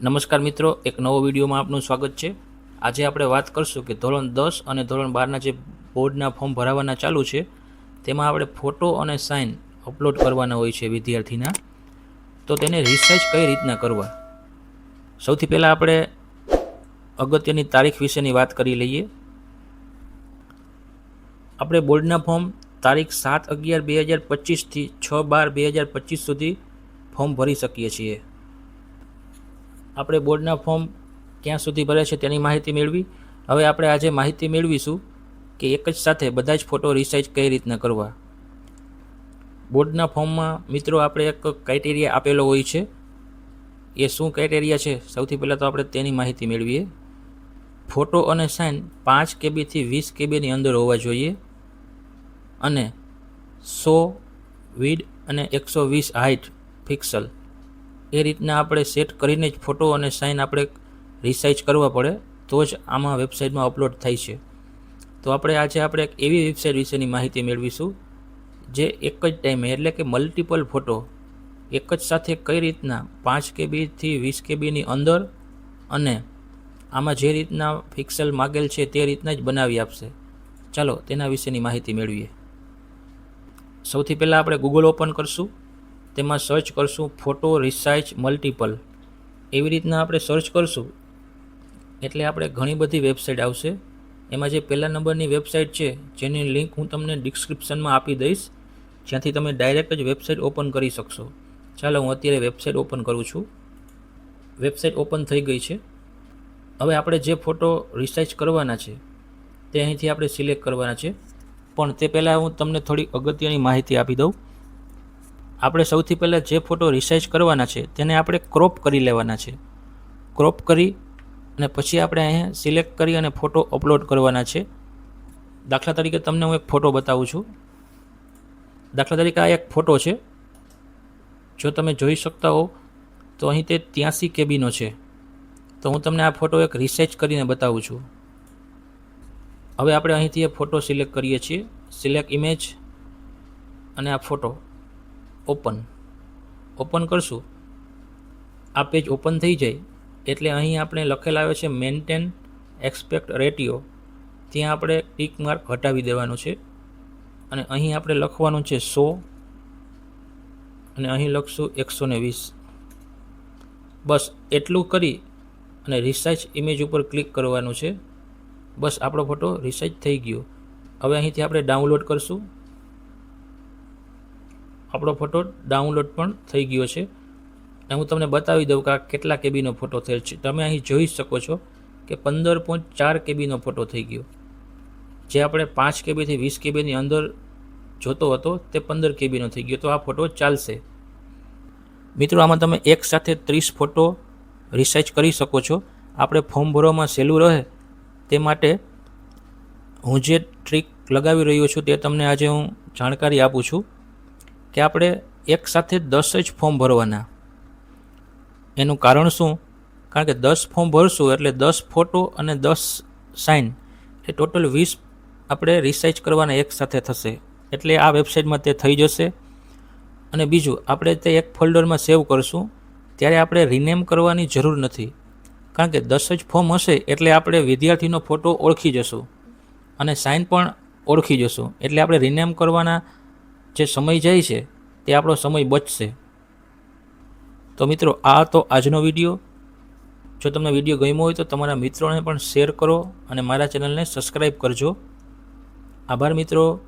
નમસ્કાર મિત્રો, એક નવો વિડીયોમાં આપનું સ્વાગત છે. આજે આપણે વાત કરશું કે ધોરણ દસ અને ધોરણ બારના જે બોર્ડના ફોર્મ ભરાવાના ચાલુ છે, તેમાં આપણે ફોટો અને સાઇન અપલોડ કરવાના હોય છે વિદ્યાર્થીના. તો તેને રિસર્ચ કઈ રીતના કરવા? સૌથી પહેલાં આપણે અગત્યની તારીખ વિશેની વાત કરી લઈએ. આપણે બોર્ડના ફોર્મ તારીખ સાત અગિયાર બે હજાર પચીસથી છ બાર બે હજાર પચીસ સુધી ફોર્મ ભરી શકીએ છીએ. આપણે બોર્ડના ફોર્મ ક્યાં સુધી ભરે છે તેની માહિતી મેળવી. હવે આપણે આજે માહિતી મેળવીશું કે એક જ સાથે બધા જ ફોટો રિસાઇઝ કઈ રીતના કરવા. બોર્ડના ફોર્મમાં મિત્રો આપણે એક ક્રાઇટેરિયા આપેલો હોય છે. એ શું ક્રાઇટેરિયા છે? સૌથી પહેલાં તો આપણે તેની માહિતી મેળવીએ. ફોટો અને સાઇન પાંચ કેબીથી વીસ કેબીની અંદર હોવા જોઈએ અને સો વીડ અને એકસો વીસ હાઇટ પિક્સલ એ રીતના આપણે સેટ કરીને જ ફોટો અને સાઇન આપણે રિસાઇઝ કરવા પડે, તો જ આમાં વેબસાઇટમાં અપલોડ થાય છે. તો આપણે આજે આપણે એક એવી વેબસાઇટ વિશેની માહિતી મેળવીશું, જે એક જ ટાઈમે એટલે કે મલ્ટિપલ ફોટો એક જ સાથે કઈ રીતના પાંચ કેબીથી વીસ કેબીની અંદર અને આમાં જે રીતના ફિક્સલ માગેલ છે તે રીતના જ બનાવી આપશે. ચાલો તેના વિશેની માહિતી મેળવીએ. સૌથી પહેલાં આપણે ગૂગલ ઓપન કરશું. તેમાં સર્ચ કરશું ફોટો રિસાઇચ મલ્ટિપલ એવી રીતના આપણે સર્ચ કરશું. એટલે આપણે ઘણી બધી વેબસાઇટ આવશે. એમાં જે પહેલા નંબરની વેબસાઇટ છે, જેની લિંક હું તમને ડિસ્ક્રિપ્શનમાં આપી દઈશ, જ્યાંથી તમે ડાયરેક્ટ જ વેબસાઇટ ઓપન કરી શકશો. ચાલો હું અત્યારે વેબસાઇટ ઓપન કરું છું. વેબસાઇટ ઓપન થઈ ગઈ છે. હવે આપણે જે ફોટો રિસાઇચ કરવાના છે, તે અહીંથી આપણે સિલેક્ટ કરવાના છે. પણ તે પહેલાં હું તમને થોડી અગત્યની માહિતી આપી દઉં. આપણે સૌથી પહેલાં જે ફોટો રિસાઇઝ કરવાના છે, તેને આપણે ક્રોપ કરી લેવાના છે. ક્રોપ કરી અને પછી આપણે અહીંયા સિલેક્ટ કરી અને ફોટો અપલોડ કરવાના છે. દાખલા તરીકે તમને હું એક ફોટો બતાવું છું. દાખલા તરીકે આ એક ફોટો છે. જો તમે જોઈ શકતા હો, તો અહીં તે ત્યાંસી કેબીનો છે. તો હું તમને આ ફોટો એક રિસર્ચ કરીને બતાવું છું. હવે આપણે અહીંથી એ ફોટો સિલેક્ટ કરીએ છીએ. સિલેક્ટ ઇમેજ અને આ ફોટો. ઓપન. ઓપન કરશું. આ પેજ ઓપન થઈ જાય એટલે અહીં આપણે લખેલ આવે છે મેન્ટેન એક્સપેક્ટ રેટિયો. ત્યાં આપણે ટીક માર્ક હટાવી દેવાનું છે. અને અહીં આપણે લખવાનું છે સો. અને અહીં લખશું એકસો ને વીસ. બસ એટલું કરી અને રિસાઇચ ઇમેજ ઉપર ક્લિક કરવાનું છે. બસ આપણો ફોટો રિસાઇચ થઈ ગયો. હવે અહીંથી આપણે ડાઉનલોડ કરશું. આપણો ફોટો ડાઉનલોડ પણ થઈ ગયો છે. અને હું તમને બતાવી દઉં કે આ કેટલા કેબીનો ફોટો થયેલ છે. તમે અહીં જોઈ શકો છો કે પંદર પોઈન્ટ ચાર કેબીનો ફોટો થઈ ગયો. જે આપણે પાંચ કેબીથી વીસ કેબીની અંદર જોતો હતો, તે પંદર કેબીનો થઈ ગયો. તો આ ફોટો ચાલશે. મિત્રો, આમાં તમે એક સાથે ત્રીસ ફોટો રિસર્ચ કરી શકો છો. આપણે ફોર્મ ભરવામાં સહેલું રહે તે માટે હું જે ટ્રીક લગાવી રહ્યો છું તે તમને આજે હું જાણકારી આપું છું. કે આપણે એક સાથે દસ જ ફોર્મ ભરવાના. એનું કારણ શું? કારણ કે દસ ફોર્મ ભરશું એટલે દસ ફોટો અને દસ સાઇન એ ટોટલ વીસ આપણે રિસર્ચ કરવાના એક સાથે થશે. એટલે આ વેબસાઇટમાં તે થઈ જશે. અને બીજું, આપણે તે એક ફોલ્ડરમાં સેવ કરશું. ત્યારે આપણે રિનેમ કરવાની જરૂર નથી. કારણ કે દસ જ ફોર્મ હશે એટલે આપણે વિદ્યાર્થીનો ફોટો ઓળખી જશું. અને સાઇન પણ ઓળખી જશું. એટલે આપણે રિનેમ કરવાના જે સમય જાય છે, તે આપણો સમય બચશે. તો મિત્રો, આ તો આજનો વીડિયો. જો તમને વીડિયો ગમ્યો હોય તો તમારા મિત્રોને પણ શેર કરો અને મારા ચેનલને સબસ્ક્રાઈબ કરજો. આભાર મિત્રો.